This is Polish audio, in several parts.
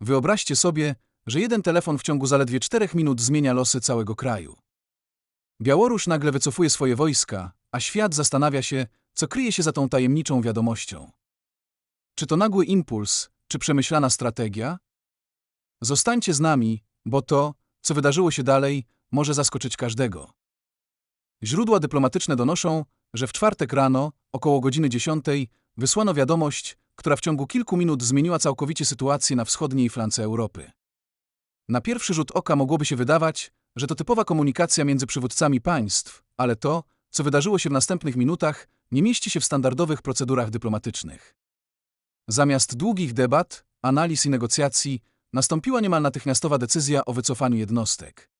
Wyobraźcie sobie, że jeden telefon w ciągu zaledwie czterech minut zmienia losy całego kraju. Białoruś nagle wycofuje swoje wojska, a świat zastanawia się, co kryje się za tą tajemniczą wiadomością. Czy to nagły impuls, czy przemyślana strategia? Zostańcie z nami, bo to, co wydarzyło się dalej, może zaskoczyć każdego. Źródła dyplomatyczne donoszą, że w czwartek rano, około godziny 10, wysłano wiadomość, która w ciągu kilku minut zmieniła całkowicie sytuację na wschodniej flance Europy. Na pierwszy rzut oka mogłoby się wydawać, że to typowa komunikacja między przywódcami państw, ale to, co wydarzyło się w następnych minutach, nie mieści się w standardowych procedurach dyplomatycznych. Zamiast długich debat, analiz i negocjacji, nastąpiła niemal natychmiastowa decyzja o wycofaniu jednostek.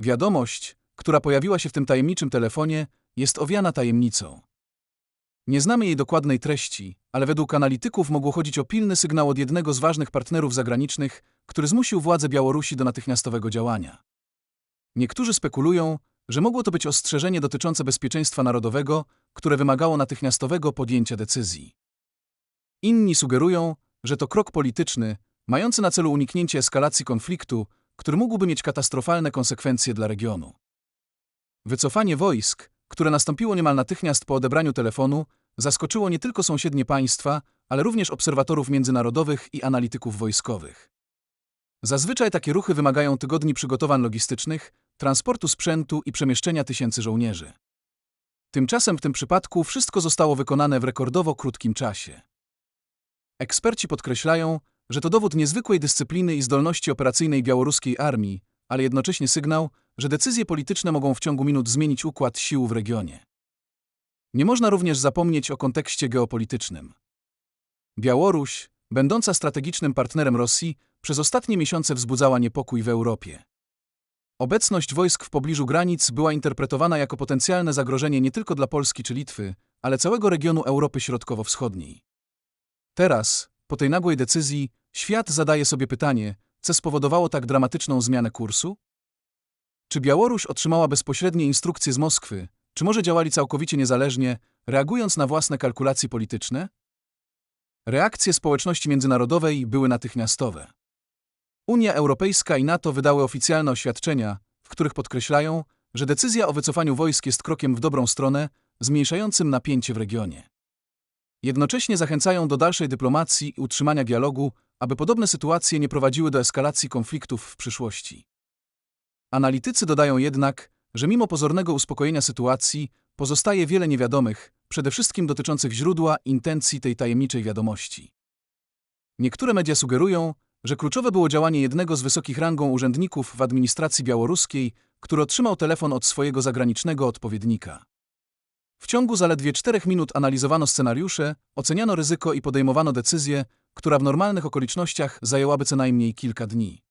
Wiadomość, która pojawiła się w tym tajemniczym telefonie, jest owiana tajemnicą. Nie znamy jej dokładnej treści, ale według analityków mogło chodzić o pilny sygnał od jednego z ważnych partnerów zagranicznych, który zmusił władze Białorusi do natychmiastowego działania. Niektórzy spekulują, że mogło to być ostrzeżenie dotyczące bezpieczeństwa narodowego, które wymagało natychmiastowego podjęcia decyzji. Inni sugerują, że to krok polityczny, mający na celu uniknięcie eskalacji konfliktu, który mógłby mieć katastrofalne konsekwencje dla regionu. Wycofanie wojsk, które nastąpiło niemal natychmiast po odebraniu telefonu, zaskoczyło nie tylko sąsiednie państwa, ale również obserwatorów międzynarodowych i analityków wojskowych. Zazwyczaj takie ruchy wymagają tygodni przygotowań logistycznych, transportu sprzętu i przemieszczenia tysięcy żołnierzy. Tymczasem w tym przypadku wszystko zostało wykonane w rekordowo krótkim czasie. Eksperci podkreślają, że to dowód niezwykłej dyscypliny i zdolności operacyjnej białoruskiej armii, ale jednocześnie sygnał, że decyzje polityczne mogą w ciągu minut zmienić układ sił w regionie. Nie można również zapomnieć o kontekście geopolitycznym. Białoruś, będąca strategicznym partnerem Rosji, przez ostatnie miesiące wzbudzała niepokój w Europie. Obecność wojsk w pobliżu granic była interpretowana jako potencjalne zagrożenie nie tylko dla Polski czy Litwy, ale całego regionu Europy Środkowo-Wschodniej. Teraz, po tej nagłej decyzji, świat zadaje sobie pytanie, co spowodowało tak dramatyczną zmianę kursu? Czy Białoruś otrzymała bezpośrednie instrukcje z Moskwy, czy może działali całkowicie niezależnie, reagując na własne kalkulacje polityczne? Reakcje społeczności międzynarodowej były natychmiastowe. Unia Europejska i NATO wydały oficjalne oświadczenia, w których podkreślają, że decyzja o wycofaniu wojsk jest krokiem w dobrą stronę, zmniejszającym napięcie w regionie. Jednocześnie zachęcają do dalszej dyplomacji i utrzymania dialogu, aby podobne sytuacje nie prowadziły do eskalacji konfliktów w przyszłości. Analitycy dodają jednak, że mimo pozornego uspokojenia sytuacji pozostaje wiele niewiadomych, przede wszystkim dotyczących źródła intencji tej tajemniczej wiadomości. Niektóre media sugerują, że kluczowe było działanie jednego z wysokich rangą urzędników w administracji białoruskiej, który otrzymał telefon od swojego zagranicznego odpowiednika. W ciągu zaledwie czterech minut analizowano scenariusze, oceniano ryzyko i podejmowano decyzję, która w normalnych okolicznościach zajęłaby co najmniej kilka dni.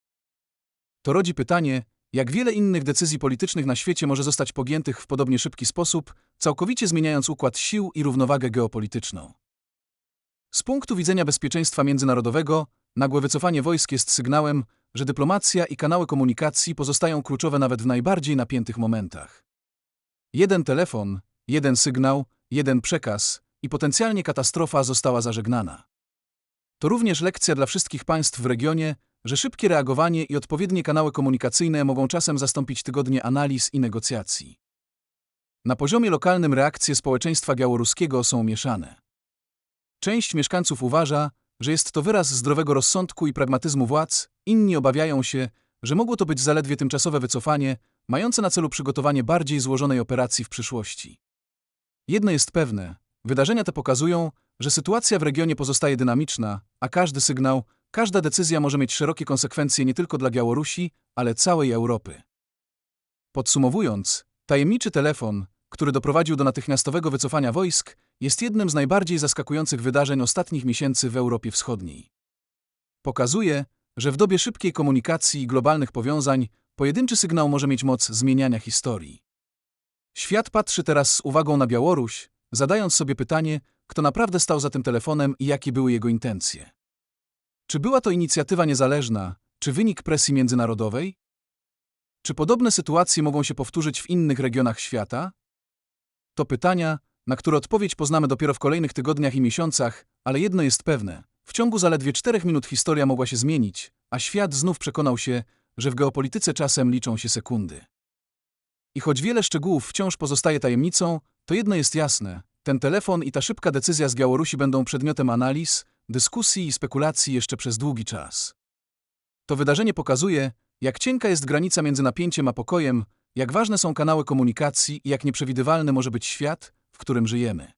To rodzi pytanie, jak wiele innych decyzji politycznych na świecie może zostać pogiętych w podobnie szybki sposób, całkowicie zmieniając układ sił i równowagę geopolityczną. Z punktu widzenia bezpieczeństwa międzynarodowego, nagłe wycofanie wojsk jest sygnałem, że dyplomacja i kanały komunikacji pozostają kluczowe nawet w najbardziej napiętych momentach. Jeden telefon, jeden sygnał, jeden przekaz i potencjalnie katastrofa została zażegnana. To również lekcja dla wszystkich państw w regionie, że szybkie reagowanie i odpowiednie kanały komunikacyjne mogą czasem zastąpić tygodnie analiz i negocjacji. Na poziomie lokalnym reakcje społeczeństwa białoruskiego są mieszane. Część mieszkańców uważa, że jest to wyraz zdrowego rozsądku i pragmatyzmu władz, inni obawiają się, że mogło to być zaledwie tymczasowe wycofanie, mające na celu przygotowanie bardziej złożonej operacji w przyszłości. Jedno jest pewne, wydarzenia te pokazują, że sytuacja w regionie pozostaje dynamiczna, a każdy sygnał, każda decyzja może mieć szerokie konsekwencje nie tylko dla Białorusi, ale całej Europy. Podsumowując, tajemniczy telefon, który doprowadził do natychmiastowego wycofania wojsk, jest jednym z najbardziej zaskakujących wydarzeń ostatnich miesięcy w Europie Wschodniej. Pokazuje, że w dobie szybkiej komunikacji i globalnych powiązań pojedynczy sygnał może mieć moc zmieniania historii. Świat patrzy teraz z uwagą na Białoruś, zadając sobie pytanie, kto naprawdę stał za tym telefonem i jakie były jego intencje. Czy była to inicjatywa niezależna, czy wynik presji międzynarodowej? Czy podobne sytuacje mogą się powtórzyć w innych regionach świata? To pytania, na które odpowiedź poznamy dopiero w kolejnych tygodniach i miesiącach, ale jedno jest pewne: W ciągu zaledwie czterech minut historia mogła się zmienić, a świat znów przekonał się, że w geopolityce czasem liczą się sekundy. I choć wiele szczegółów wciąż pozostaje tajemnicą, to jedno jest jasne: ten telefon i ta szybka decyzja z Białorusi będą przedmiotem analiz, dyskusji i spekulacji jeszcze przez długi czas. To wydarzenie pokazuje, jak cienka jest granica między napięciem a pokojem, jak ważne są kanały komunikacji i jak nieprzewidywalny może być świat, w którym żyjemy.